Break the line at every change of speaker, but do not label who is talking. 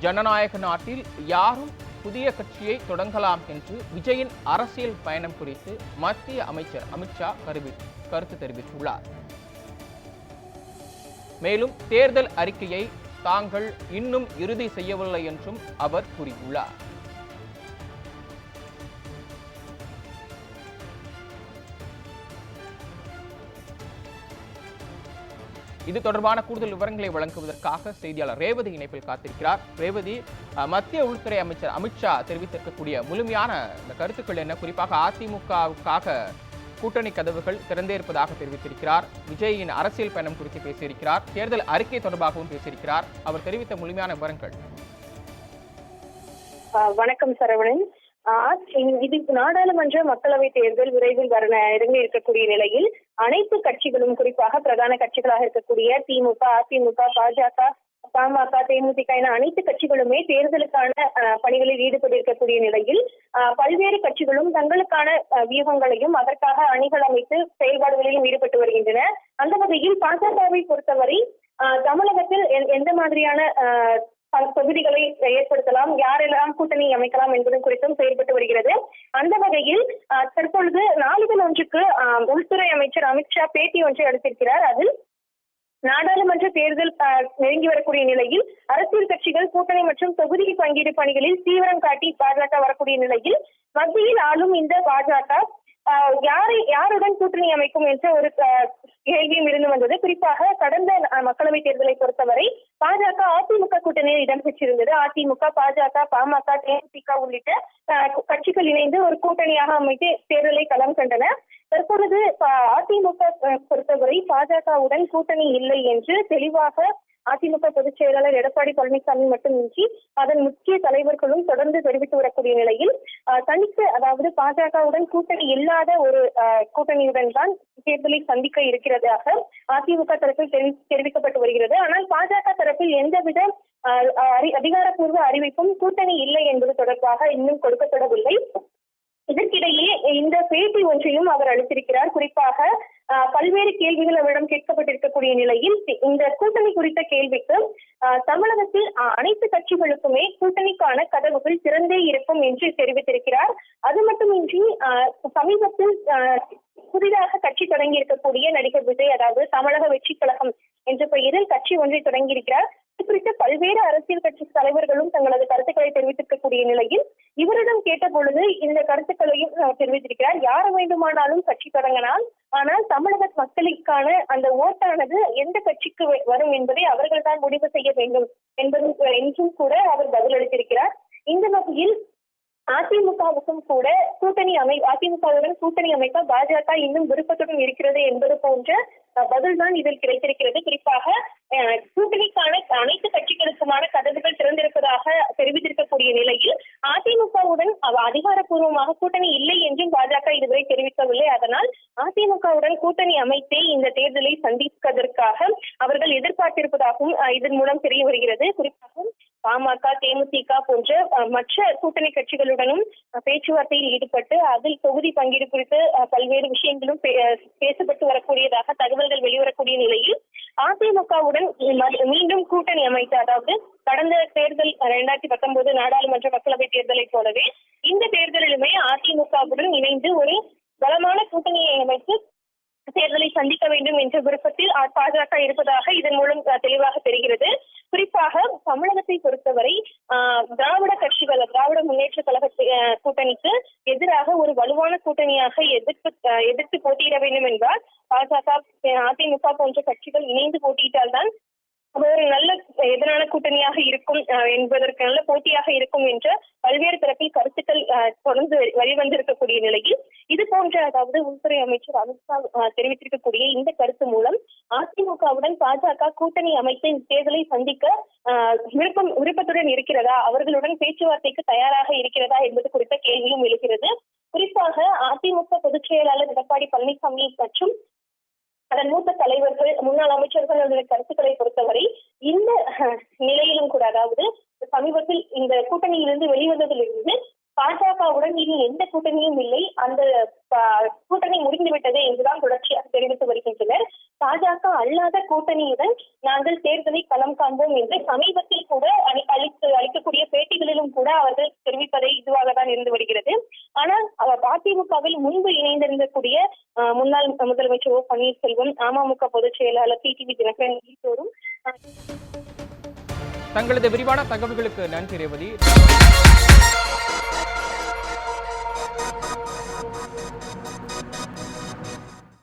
ஜனநாயக நாட்டில் யாரும் புதிய கட்சியை தொடங்கலாம் என்று விஜயின் அரசியல் பயணம் குறித்து மத்திய அமைச்சர் அமித்ஷா கருவி கருத்து தெரிவித்துள்ளார். மேலும் தேர்தல் அறிக்கையை தாங்கள் இன்னும் இறுதி செய்யவில்லை என்றும் அவர் கூறியுள்ளார். இது தொடர்பான கூடுதல் விவரங்களை வழங்குவதற்காக செய்தியாளர் ரேவதி இணைப்பில் காத்திருக்கிறார். ரேவதி மத்திய உள்துறை அமைச்சர் அமித்ஷா தெரிவித்திருக்கக்கூடிய முழுமையான இந்த கருத்துக்கள் என்ன? குறிப்பாக அதிமுகவுக்காக கூட்டணி கதவுகள் திறந்தே இருப்பதாக தெரிவித்திருக்கிறார். விஜயின் அரசியல் பயணம் குறித்து பேசியிருக்கிறார். தேர்தல் அறிக்கை தொடர்பாகவும் பேசியிருக்கிறார். அவர் தெரிவித்த முழுமையான விவரங்கள்.
வணக்கம் சரவணன். இது நாடாளுமன்ற மக்களவை தேர்தல் விரைவில் வர இறங்கி இருக்கக்கூடிய நிலையில் அனைத்து கட்சிகளும் குறிப்பாக பிரதான கட்சிகளாக இருக்கக்கூடிய திமுக அதிமுக பாஜக பாமக தேமுதிக என அனைத்து கட்சிகளுமே தேர்தலுக்கான ஆஹ், பணிகளில் ஈடுபட்டிருக்கக்கூடிய நிலையில் ஆஹ், பல்வேறு கட்சிகளும் தங்களுக்கான வியூகங்களையும் அதற்காக அணிகள் அமைத்து செயல்பாடுகளிலும் ஈடுபட்டு வருகின்றன. அந்த வகையில் பாஜகவை பொறுத்தவரை ஆஹ், தமிழகத்தில் எந்த மாதிரியான ஆஹ், பல தொகுதிகளை ஏற்படுத்தலாம். யாரெல்லாம் கூட்டணி அமைக்கலாம் என்பது குறித்தும் செயல்பட்டு வருகிறது. அந்த வகையில் தற்பொழுது நாளிதழ் ஒன்றுக்கு உள்துறை அமைச்சர் அமித்ஷா பேட்டி ஒன்றை அளித்திருக்கிறார். அதில் நாடாளுமன்ற தேர்தல் நெருங்கி வரக்கூடிய நிலையில் அரசியல் கட்சிகள் கூட்டணி மற்றும் தொகுதி பங்கீடு பணிகளில் தீவிரம் காட்டி பாஜக வரக்கூடிய நிலையில் மத்தியில் ஆளும் இந்த பாஜக யாரை யாருடன் கூட்டணி அமைக்கும் என்ற ஒரு கேள்வியும் வந்தது. குறிப்பாக கடந்த மக்களவை தேர்தலை பொறுத்தவரை பாஜக அதிமுக கூட்டணியில் இடம்பெற்றிருந்தது அதிமுக பாஜக பாமக தேமுதிக உள்ளிட்ட கட்சிகள் இணைந்து ஒரு கூட்டணியாக அமைத்து தேர்தலை களம் கண்டன. தற்பொழுது அதிமுக பொறுத்தவரை பாஜகவுடன் கூட்டணி இல்லை என்று தெளிவாக அதிமுக பொதுச் செயலாளர் எடப்பாடி பழனிசாமி மட்டுமின்றி அதன் முக்கிய தலைவர்களும் தொடர்ந்து தெரிவித்து வரக்கூடிய நிலையில் தனித்து அதாவது பாஜகவுடன் கூட்டணி இல்லாத ஒரு அஹ், கூட்டணியுடன் தான் தேர்தலை சந்திக்க இருக்கிறதாக அதிமுக தரப்பில் தெரிவி- தெரிவிக்கப்பட்டு வருகிறது. ஆனால் பாஜக தரப்பில் எந்தவித அதிகாரப்பூர்வ அறிவிப்பும் கூட்டணி இல்லை என்பது தொடர்பாக இன்னும் கொடுக்கப்படவில்லை. இதற்கிடையே இந்த பேட்டி ஒன்றையும் அவர் அளித்திருக்கிறார். குறிப்பாக பல்வேறு கேள்விகள் அவரிடம் கேட்கப்பட்டிருக்கக்கூடிய நிலையில் இந்த கூட்டணி குறித்த கேள்விக்கு ஆஹ், தமிழகத்தில் அனைத்து கட்சிகளுக்குமே கூட்டணிக்கான கதவுகள் திறந்தே இருக்கும் என்று தெரிவித்திருக்கிறார். அது மட்டுமின்றி ஆஹ், சமீபத்தில் ஆஹ், புதிதாக கட்சி தொடங்கி இருக்கக்கூடிய நடிகர் விஜய் அதாவது தமிழக வெற்றி கழகம் என்ற பெயரில் கட்சி ஒன்றை தொடங்கியிருக்கிறார். இது குறித்து பல்வேறு அரசியல் கட்சி தலைவர்களும் தங்களது கருத்துக்களை தெரிவித்திருக்கக்கூடிய நிலையில் இவரிடம் கேட்ட பொழுது இந்த கருத்துக்களையும் தெரிவித்திருக்கிறார். யார் வேண்டுமானாலும் கட்சி தொடங்கலாம். ஆனால் தமிழக மக்களுக்கான அந்த ஓட்டானது எந்த கட்சிக்கு வரும் என்பதை அவர்கள் தான் முடிவு செய்ய வேண்டும் என்பதும் என்றும் கூட அவர் பதிலளித்திருக்கிறார். இந்த வகையில் அதிமுகவுக்கும் கூட கூட்டணி அமை அதிமுகவுடன் கூட்டணி அமைக்க பாஜக இன்னும் விருப்பத்துடன் இருக்கிறது என்பது போன்ற பதில் பதில்தான் இதில் கிடைத்திருக்கிறது. குறிப்பாக அஹ், கூட்டணிக்கான அனைத்து கட்சிகளுக்குமான கதவுகள் திறந்திருப்பதாக தெரிவித்திருக்கக்கூடிய நிலையில் அதிமுகவுடன் அவ- அதிகாரப்பூர்வமாக கூட்டணி இல்லை என்றும் பாஜக இதுவரை தெரிவிக்கவில்லை அதனால் அதிமுகவுடன் கூட்டணி அமைத்தே இந்த தேர்தலை சந்திப்பதற்காக அவர்கள் எதிர்பார்த்திருப்பதாகவும் இதன் மூலம் தெரிய வருகிறது. குறிப்பாக பாமக தேமுதிக போன்ற மற்ற கூட்டணி கட்சிகளுடனும் பேச்சுவார்த்தையில் ஈடுபட்டு அதில் தொகுதி பங்கீடு குறித்து பல்வேறு விஷயங்களும் பேசப்பட்டு வரக்கூடியதாக தகவல்கள் வெளிவரக்கூடிய நிலையில் அதிமுகவுடன் மீண்டும் கூட்டணி அமைத்து அதாவது கடந்த தேர்தல் இரண்டாயிரத்தி பத்தொன்பது நாடாளுமன்ற மக்களவை தேர்தலை போலவே இந்த தேர்தலிலுமே அதிமுகவுடன் இணைந்து ஒரு பலமான கூட்டணியை அமைத்து தேர்தலை சந்திக்க வேண்டும் என்ற விருப்பத்தில் பாஜக இருப்பதாக இதன் மூலம் தெளிவாக தெரிகிறது. குறிப்பாக தமிழகத்தை பொறுத்தவரை ஆஹ், திராவிட கட்சிகள் திராவிட முன்னேற்ற கழக கூட்டணிக்கு எதிராக ஒரு வலுவான கூட்டணியாக எதிர்ப்பு எதிர்த்து போட்டியிட வேண்டும் என்றால் பாஜக அதிமுக போன்ற கட்சிகள் இணைந்து போட்டியிட்டால்தான் அது ஒரு நல்ல எதிரான கூட்டணியாக இருக்கும் அஹ், என்பதற்கு நல்ல போட்டியாக இருக்கும் என்ற பல்வேறு தரப்பில் கருத்துக்கள் தொடர்ந்து வெளிவந்திருக்கக்கூடிய நிலையில் இது போன்ற அதாவது உள்துறை அமைச்சர் அமித்ஷா தெரிவித்திருக்கக்கூடிய இந்த கருத்து மூலம் அதிமுகவுடன் பாஜக கூட்டணி அமைத்து தேர்தலை சந்திக்க விருப்பம் விருப்பத்துடன் இருக்கிறதா? அவர்களுடன் பேச்சுவார்த்தைக்கு தயாராக இருக்கிறதா? என்பது குறித்த கேள்வியும் எழுகிறது. குறிப்பாக அதிமுக பொதுச் செயலாளர் எடப்பாடி பழனிசாமி மற்றும் அதன் மூத்த தலைவர்கள் முன்னாள் அமைச்சர்களுடைய கருத்துக்களை பொறுத்தவரை இந்த நிலையிலும் கூட அதாவது சமீபத்தில் இந்த கூட்டணியிலிருந்து வெளிவந்ததிலிருந்து பாஜகவுடன் இனி எந்த கூட்டணியும் இல்லை. அந்த கூட்டணி முடிந்துவிட்டது என்றுதான் தொடர்ச்சியாக தெரிவித்து வருகின்றனர். பாஜக அல்லாத கூட்டணியுடன் நாங்கள் தேர்தலை களம் காண்போம் என்று சமீபத்தில் கூட அளித்து அளிக்கக்கூடிய பேட்டிகளிலும் கூட அவர்கள் தெரிவிப்பதை இதுவாக தான் இருந்து வருகிறது. ஆனால் அவர் அதிமுகவில் முன்பு இணைந்திருந்தக்கூடிய முன்னாள் முதலமைச்சர் ஓ பன்னீர்செல்வம் அமமுக பொதுச் செயலாளர் டி டிவி தினகரன் உள்ளிட்டோரும்
தங்களது விரிவான தகவல்களுக்கு நன்றி ரேவதி.